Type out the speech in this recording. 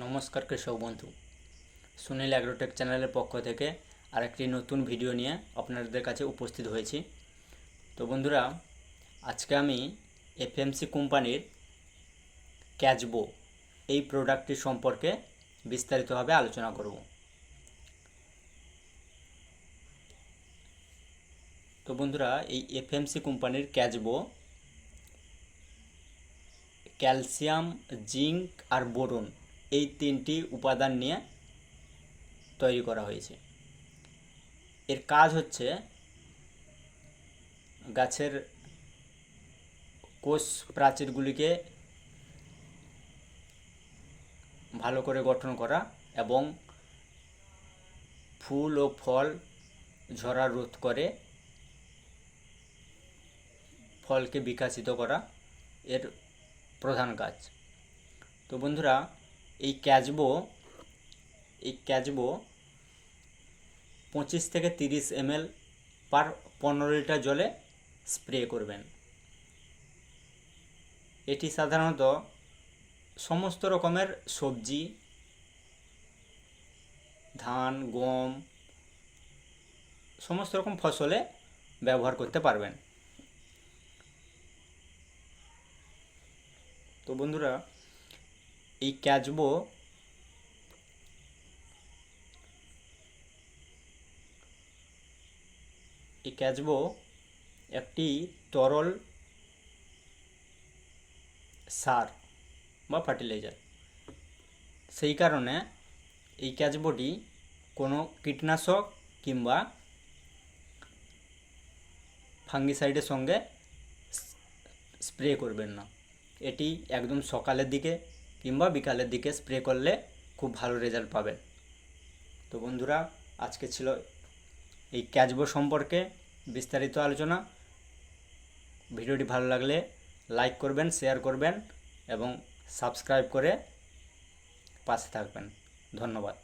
নমস্কার কৃষক বন্ধু। সুনীল অ্যাগ্রোটেক চ্যানেলের পক্ষ থেকে আরেকটি নতুন ভিডিও নিয়ে আপনাদের কাছে উপস্থিত হয়েছি। তো বন্ধুরা, আজকে আমি এফএমসি কোম্পানির ক্যাচবো এই প্রোডাক্টটি সম্পর্কে বিস্তারিতভাবে আলোচনা করব। তো বন্ধুরা, এই এফএমসি কোম্পানির ক্যাচবো ক্যালসিয়াম, জিঙ্ক আর বোরন এই তিনটি উপাদান নিয়ে তৈরি করা হয়েছে। এর কাজ হচ্ছে গাছের কোষ প্রাচীরগুলিকে ভালো করে গঠন করা এবং ফুল ও ফল ঝরা রোধ করে ফলকে বিকাশিত করা এর প্রধান কাজ। তো বন্ধুরা এই ক্যাচবো এই ক্যাচবো পঁচিশ থেকে তিরিশ এমএল পার পনেরো লিটার জলে স্প্রে করবেন। এটি সাধারণত সমস্ত রকমের সবজি, ধান, গম, সমস্ত রকম ফসলে ব্যবহার করতে পারবেন। তো বন্ধুরা এই ক্যাচবো এই ক্যাচবো একটি তরল সার বা ফার্টিলাইজার। সেই কারণে এই ক্যাচবোটি কোনো কীটনাশক কিংবা ফাঙ্গিসাইডের সঙ্গে স্প্রে করবেন না। এটি একদম সকালের দিকে কিংবা বিকালের দিকে স্প্রে করলে খুব ভালো রেজাল্ট পাবেন। তো বন্ধুরা, আজকে ছিল এই ক্যাচবো সম্পর্কে বিস্তারিত আলোচনা। ভিডিওটি ভালো লাগলে লাইক করবেন শেয়ার করবেন এবং সাবস্ক্রাইব করে পাশে থাকবেন। ধন্যবাদ।